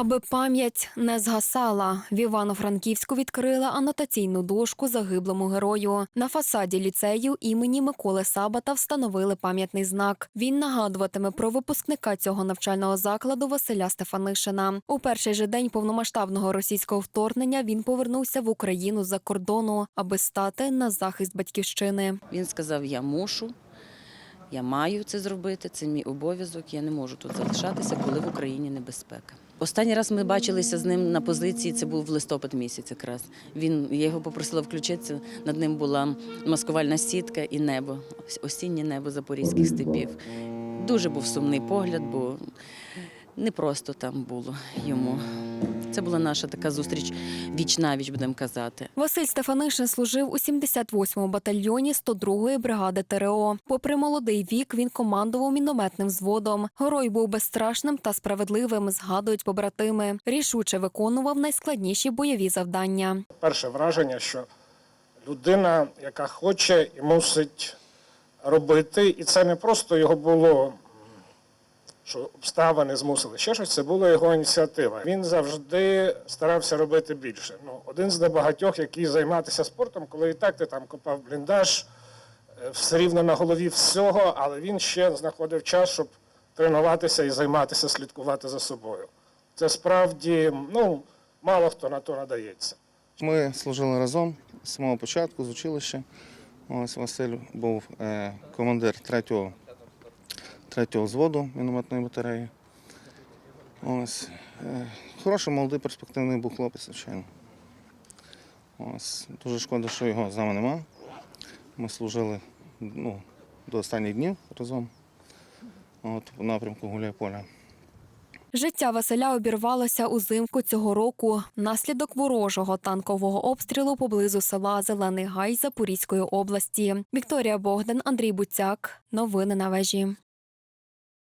Аби пам'ять не згасала, в Івано-Франківську відкрили анотаційну дошку загиблому герою. На фасаді ліцею імені Миколи Сабата встановили пам'ятний знак. Він нагадуватиме про випускника цього навчального закладу Василя Стефанишина. У перший же день повномасштабного російського вторгнення він повернувся в Україну з-за кордону, аби стати на захист батьківщини. Він сказав: Я мушу, я маю це зробити, це мій обов'язок. Я не можу тут залишатися, коли в Україні небезпека. Останній раз ми бачилися з ним на позиції. Це був в листопад місяць. Якраз він я його попросила включитися. Над ним була маскувальна сітка і небо, осіннє небо запорізьких степів. Дуже був сумний погляд, бо не просто там було йому. Це була наша така зустріч віч навіч, будемо казати. Василь Стефанишин служив у 78-му батальйоні 102-ї бригади ТРО. Попри молодий вік, він командував мінометним взводом. Герой був безстрашним та справедливим, згадують побратими. Рішуче виконував найскладніші бойові завдання. перше враження, що людина, яка хоче і мусить робити, і це не просто його було, що обставини змусили ще щось, це була його ініціатива. Він завжди старався робити більше. Ну, один з небагатьох, який займатися спортом, коли і так ти там копав бліндаж, е, все рівно на голові всього, але він ще знаходив час, щоб тренуватися і займатися, слідкувати за собою. Це справді ну, мало хто на то надається. Ми служили разом з самого початку з училища. Ось Василь був е, командир третього, третього взводу мінометної батареї. Ось, е, хороший, молодий, перспективний був хлопець, звичайно. Ось, дуже шкода, що його з нами нема. Ми служили ну, до останніх днів разом. От, у напрямку Гуляйполя. Життя Василя обірвалося узимку цього року внаслідок ворожого танкового обстрілу поблизу села Зелений Гай Запорізької області. Вікторія Богдан, Андрій Буцяк. Новини на вежі.